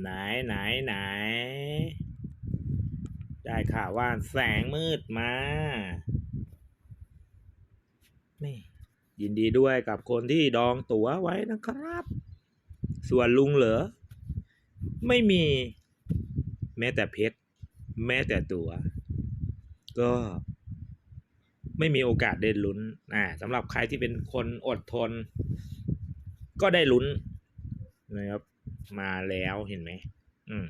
ไหนไหนไหน ได้ข่าวว่าแสงมืดมา นี่ ยินดีด้วยกับคนที่ดองตั๋วไว้นะครับ ส่วนลุงเหรอไม่มี แม้แต่เพชร แม้แต่ตั๋ว ก็ไม่มีโอกาสได้ลุ้น อ่าสำหรับใครที่เป็นคนอดทน ก็ได้ลุ้นนะครับ มาแล้วเห็นไหม อืม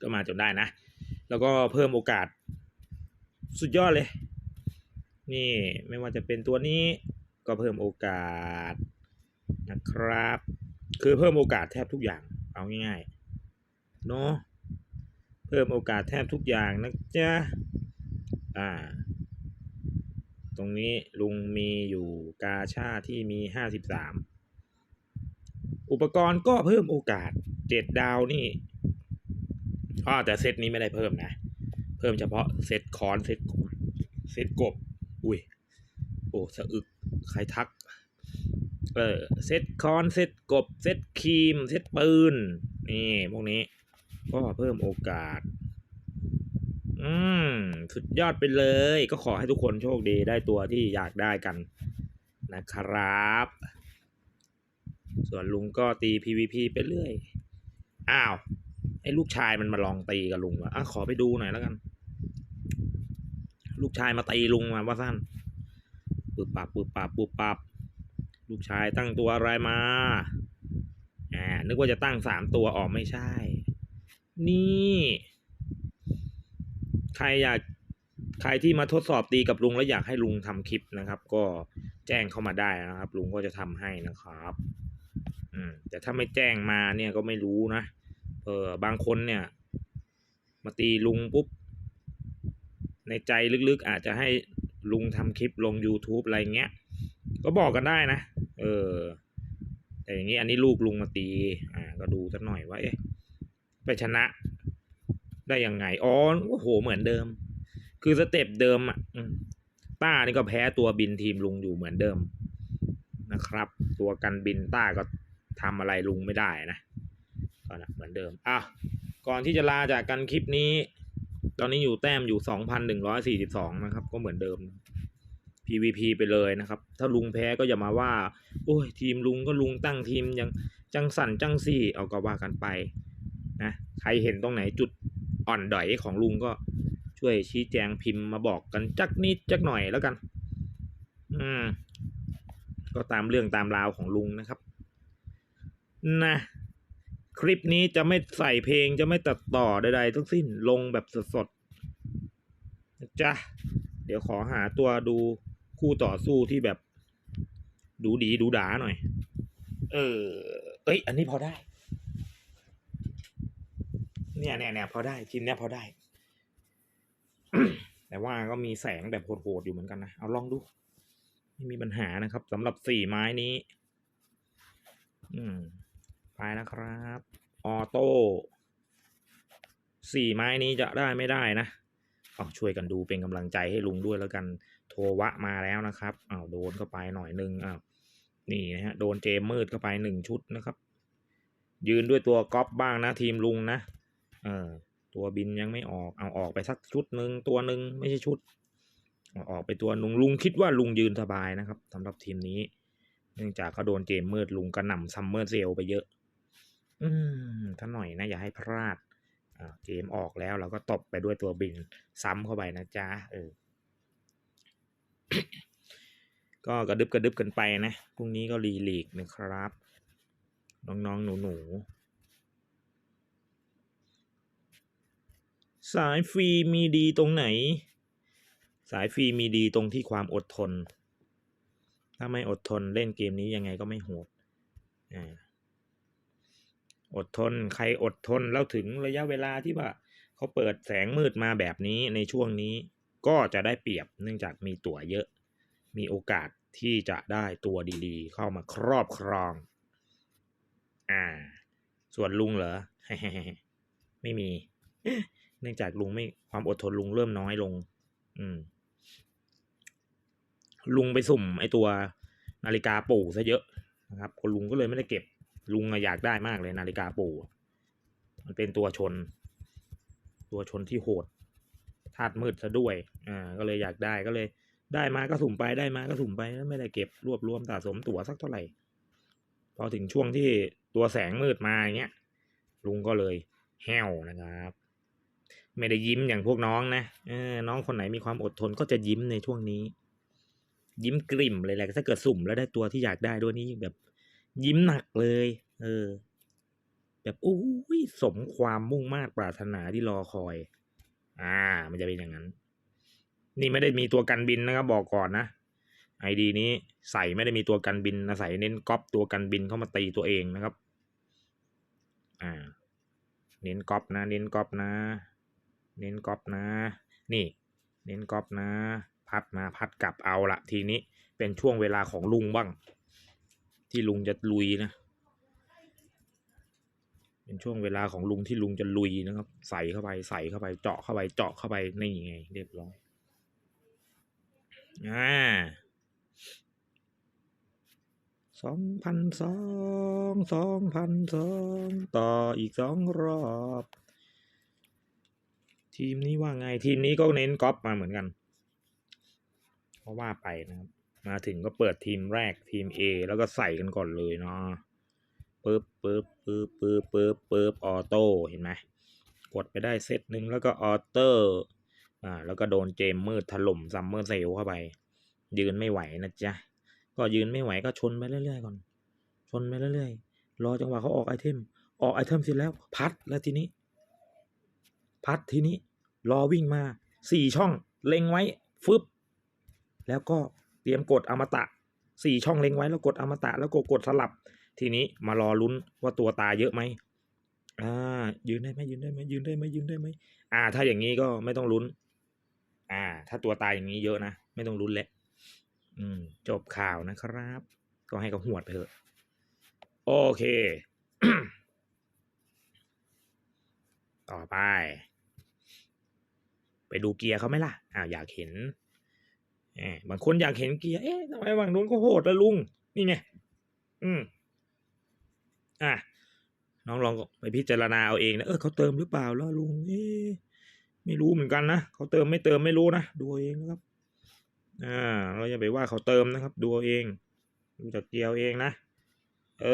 ก็มาจนได้นะ แล้วก็เพิ่มโอกาส สุดยอดเลย นี่ไม่ว่าจะเป็นตัวนี้ก็เพิ่มโอกาสนะครับ คือเพิ่มโอกาสแทบทุกอย่าง เอาง่ายๆเนาะเพิ่มโอกาสแทบทุกอย่างนะจ๊ะอ่า ตรงนี้ลุงมีอยู่กาชาที่มีห้าสิบสาม อุปกรณ์ก็เพิ่มโอกาสเจ็ดดาวนี่อ๋อแต่เซตนี้ไม่ได้เพิ่มนะ เพิ่มเฉพาะเซตคอนเซตเซตกบ อุ้ย โอ้สะอึกใครทัก เออเซตคอนเซตกบ เซตครีม เซตปืน นี่พวกนี้ ก็เพิ่มโอกาส อืม สุดยอดไปเลย ก็ขอให้ทุกคนโชคดีได้ตัวที่อยากได้กันนะครับ ส่วนลุงก็ตี PVP ไปเรื่อย อ้าว ไอ้ลูกชายมันมาลองตีกับลุงวะอะขอไปดูหน่อยแล้วกัน ลูกชายมาตีลุงมาว่าสั้นปุบปับปุบปับปุบปับ ลูกชายตั้งตัวอะไรมาอ่านึกว่าจะตั้งสามตัวออกไม่ใช่ นี่ ใครอยากใครที่มาทดสอบตีกับลุงแล้วอยากให้ลุงทำคลิปนะครับ ก็แจ้งเข้ามาได้นะครับ ลุงก็จะทำให้นะครับ อืมแต่ถ้าไม่แจ้งมาเนี่ยก็ไม่รู้นะเออบางคนเนี่ย มาตีลุงปุ๊บ ในใจลึกๆอาจจะให้ลุงทำคลิปลง YouTube อะไรเงี้ย ก็บอกกันได้นะ เออ แต่อย่างนี้อันนี้ลูกลุงมาตี อ่า ก็ดูสักหน่อยว่า เอ๊ะ ไปชนะ ได้ยังไง อ๋อ โอ้โห เหมือนเดิม คือสเต็ปเดิมอะต้านี่ก็แพ้ตัวบินทีมลุงอยู่เหมือนเดิมนะครับ ตัวกันบินต้าก็ ทำอะไรลุงไม่ได้นะก็นะเหมือนเดิมอะก่อนที่จะลาจากกันคลิปนี้ ตอนนี้อยู่แต้มอยู่สองพันหนึ่งร้อยสี่สิบสองนะครับ ก็เหมือนเดิม PVP ไปเลยนะครับ ถ้าลุงแพ้ก็อย่ามาว่า โอ้ยทีมลุงก็ลุงตั้งทีมยังจังสั่นจังซี่เอาก็ว่ากันไปนะใครเห็นตรงไหนจุดอ่อนดอยของลุงก็ช่วยชี้แจงพิมพ์มาบอกกันจักนิดจักหน่อยแล้วกัน อืม ก็ตามเรื่องตามราวของลุงนะครับ นะคลิปนี้จะไม่ใส่เพลงจะไม่ตัดต่อใดๆทั้งสิ้นลงแบบสดๆนะจ๊ะเดี๋ยวขอหาตัวดูคู่ต่อสู้ที่แบบ ดูดีดูดาหน่อย เออ เอ้ย อันนี้พอได้ เนี่ยเนี่ยเนี่ยพอได้ทีมเนี้ยพอได้ แต่ว่าก็มีแสงแบบโหดๆอยู่เหมือนกันนะ เอาลองดูไม่มีปัญหานะครับสำหรับสี่ไม้นี้ อืม ไปนะครับ ออโต้สี่ไม้นี้จะได้ไม่ได้นะเอาช่วยกันดูเป็นกำลังใจให้ลุงด้วยแล้วกัน โทวะมาแล้วนะครับเอาโดนเข้าไปหน่อยนึงอ้าวนี่นะฮะโดนเจมมืดเข้าไปหนึ่งชุดนะครับ ยืนด้วยตัวก๊อปบ้างนะทีมลุงนะเออตัวบินยังไม่ออกเอาออกไปสักชุดหนึ่งตัวหนึ่งไม่ใช่ชุดเอาออกไปตัวลุงลุงคิดว่าลุงยืนสบายนะครับสำหรับทีมนี้ เนื่องจากเขาโดนเจมมืดลุงกระหน่ำซัมเมอร์เซลไปเยอะ อืมถ้าหน่อยนะ อย่าให้พลาดเกมออกแล้วเราก็ตบไปด้วยตัวบินซ้ำเข้าไปนะจ๊ะเออก็กระดึบกระดึบกันไปนะพรุ่งนี้ก็รีลีกนะครับ น้องๆ หนูๆ สายฟรีมีดีตรงไหน สายฟรีมีดีตรงที่ความอดทน ถ้าไม่อดทนเล่นเกมนี้ยังไงก็ไม่โหดอ่า อดทน ใครอดทนแล้วถึงระยะเวลาที่ว่าเขาเปิดแสงมืดมาแบบนี้ในช่วงนี้ก็จะได้เปรียบเนื่องจากมีตั๋วเยอะ มีโอกาสที่จะได้ตัวดีๆ เข้ามาครอบครอง อ่า ส่วนลุงเหรอ ไม่มี เนื่องจากลุงไม่ความอดทนลุงเริ่มน้อยลง อืม ลุงไปสุ่มไอตัวนาฬิกาปู่ซะเยอะนะครับคนลุงก็เลยไม่ได้เก็บ ลุงอยากได้มากเลยนาฬิกาปู่มันเป็นตัวชน ตัวชนที่โหดธาตุมืดซะด้วย อ่า ก็เลยอยากได้ก็เลย ได้มาก็สุ่มไปได้มาก็สุ่มไปแล้วไม่ได้เก็บรวบรวมสะสมตั๋วสักเท่าไหร่ พอถึงช่วงที่ตัวแสงมืดมาอย่างเงี้ย ลุงก็เลยแห้วนะครับ ไม่ได้ยิ้มอย่างพวกน้องนะเออน้องคนไหนมีความอดทนก็จะยิ้มในช่วงนี้ ยิ้มกลิ่มเลยแหละถ้าเกิดสุ่มแล้วได้ตัวที่อยากได้ด้วยนี่แบบ ยิ้มหนักเลย เออ แบบโอ้ยสมความมุ่งมา่ปรารถนาที่รอคอย อ่า มันจะเป็นอย่างนั้น นี่ไม่ได้มีตัวกันบินนะครับ บอกก่อนนะไอดี นี้ใส่ไม่ได้มีตัวกันบินนะใส่เน้นก๊อปตัวกันบินเข้ามาตีตัวเองนะครับ อ่า เน้นก๊อปนะ เน้นก๊อปนะ เน้นก๊อปนะ นี่ เน้นก๊อปนะ พัดมาพัดกลับเอาละทีนี้เป็นช่วงเวลาของลุงบ้าง ที่ลุงจะลุยนะ เป็นช่วงเวลาของลุงที่ลุงจะลุยนะครับ ใส่เข้าไปใส่เข้าไปเจาะเข้าไปเจาะเข้าไปนี่ไง เรียบร้อยอ่าสองพันสองสองพันสองต่ออีกสองรอบ ทีมนี้ว่าไงทีมนี้ก็เน้นก๊อปมาเหมือนกัน เพราะว่าไปนะครับ มาถึงก็เปิดทีมแรกทีม A แล้วก็ใส่กันก่อนเลยเนาะปึ๊บปึ๊บปึ๊บปึ๊บปึ๊บปึ๊บออโต้เห็นไหมกดไปได้เซตหนึ่งแล้วก็ออโต้อ่าแล้วก็โดนเจมมืดถล่มซัมเมอร์เซลเข้าไป ยืนไม่ไหวนะจ๊ะ ก็ยืนไม่ไหวก็ชนไปเรื่อยๆก่อน ชนไปเรื่อยๆ รอจังหวะเขาออกไอเทม ออกไอเทมเสร็จแล้วพัดแล้วทีนี้ พัดทีนี้ รอวิ่งมาสี่ช่อง เล็งไว้ฟึบแล้วก็ เตรียมกดอมตะสี่ช่องเล็งไว้แล้วกดอมตะแล้วก็กดสลับ ทีนี้มารอลุ้นว่าตัวตายเยอะไหมอ่า ยืนได้ไหมยืนได้ไหมยืนได้ไหมยืนได้ไหมอ่า ถ้าอย่างนี้ก็ไม่ต้องลุ้น อ่า ถ้าตัวตายอย่างนี้เยอะนะไม่ต้องลุ้นแหล้วอืม จบข่าวนะครับ ก็ให้เขาหวดไปเถอะ โอเค ต่อไป ไปดูเกียร์เขาไหมล่ะอ้าวอยากเห็น บางคนอยากเห็นเกียร์เอ๊ะทำไมฝั่งนู้นก็โหดละลุง นี่ไงอืมอะน้องลองไปพิจารณาเอาเองนะเออเขาเติมหรือเปล่าล่ะลุงเอ๊ะไม่รู้เหมือนกันนะเขาเติมไม่เติมไม่รู้นะดูเองนะครับ อ่า เราอย่าไปว่าเขาเติมนะครับ ดูเองดูจากเกียร์เองนะเอ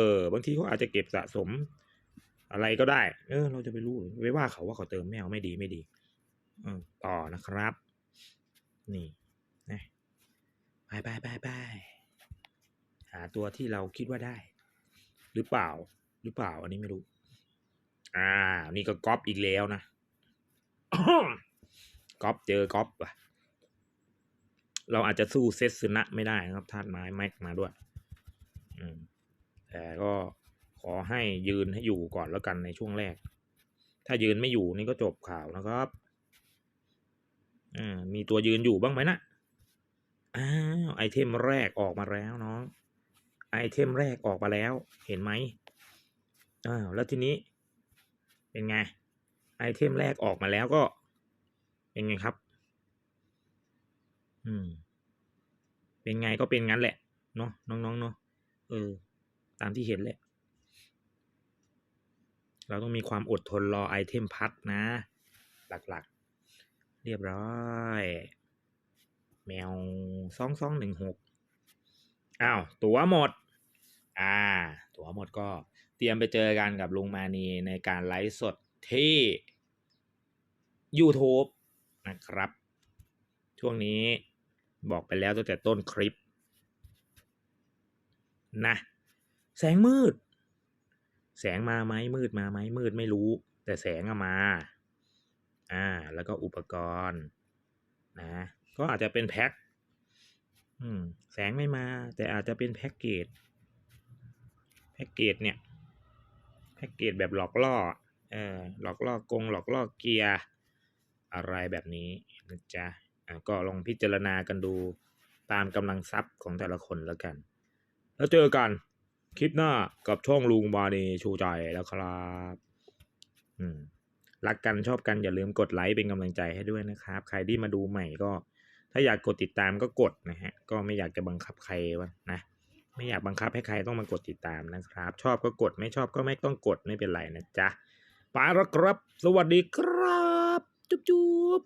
อ บางทีเขาอาจจะเก็บสะสม อะไรก็ได้ เออ เราจะไปรู้ไปว่าเขาว่าเขาเติมไม่เอาไม่ดีไม่ดีเออต่อนะครับ นี่ ไปไปไปไปหาตัวที่เราคิดว่าได้ หรือเปล่า หรือเปล่า อันนี้ไม่รู้ อ่า นี่ก็ก๊อปอีกแล้วนะก๊อปเจอก๊อปอะ เราอาจจะสู้เซตซึนะไม่ได้นะครับธาตุไม้แม็กมาด้วย อืม แต่ก็ขอให้ยืนให้อยู่ก่อนแล้วกันในช่วงแรก ถ้ายืนไม่อยู่นี่ก็จบข่าวนะครับ อ่า มีตัวยืนอยู่บ้างไหมนะ อ้าวไอเทมแรกออกมาแล้วน้องไอเทมแรกออกมาแล้ว เห็นไหมอ้าวแล้วทีนี้ เป็นไง ไอเทมแรกออกมาแล้วก็ เป็นไงครับ อืม เป็นไงก็เป็นงั้นแหละเนาะน้องๆเนาะเออ ตามที่เห็นแหละ เราต้องมีความอดทนรอไอเทมพัดนะ หลักๆ เรียบร้อย แมวสองสองหนึ่งหกอ้าวตั๋วหมด อ่า ตั๋วหมดก็เตรียมไปเจอกันกับลุงมานีในการไลฟ์สดที่ YouTube นะครับ ช่วงนี้บอกไปแล้วตั้งแต่ต้นคลิป นะ แสงมืด แสงมาไหมมืดมาไหมมืดไม่รู้ แต่แสงอะมา อ่า แล้วก็อุปกรณ์นะ ก็อาจจะเป็นแพ็คอืมแสงไม่มา แต่อาจจะเป็นแพ็กเกจ แพ็กเกจเนี่ย แพ็กเกจแบบหลอกล่อ เออ หลอกล่อกง หลอกล่อเกียร์ อะไรแบบนี้นะจ๊ะอะก็ลองพิจารณากันดูตามกำลังทรัพย์ของแต่ละคนแล้วกัน แล้วเจอกันคลิปหน้ากับช่องลุงบานีชูใจแล้วครับอืมรักกันชอบกันอย่าลืมกดไลค์เป็นกำลังใจให้ด้วยนะครับ ใครที่มาดูใหม่ก็ ถ้าอยากกดติดตามก็กดนะฮะ ก็ไม่อยากจะบังคับใครวะนะ ไม่อยากบังคับให้ใครต้องมากดติดตามนะครับ ชอบก็กดไม่ชอบก็ไม่ต้องกดไม่เป็นไรนะจ๊ะไปแล้วครับ สวัสดีครับ จุ๊บจุ๊บ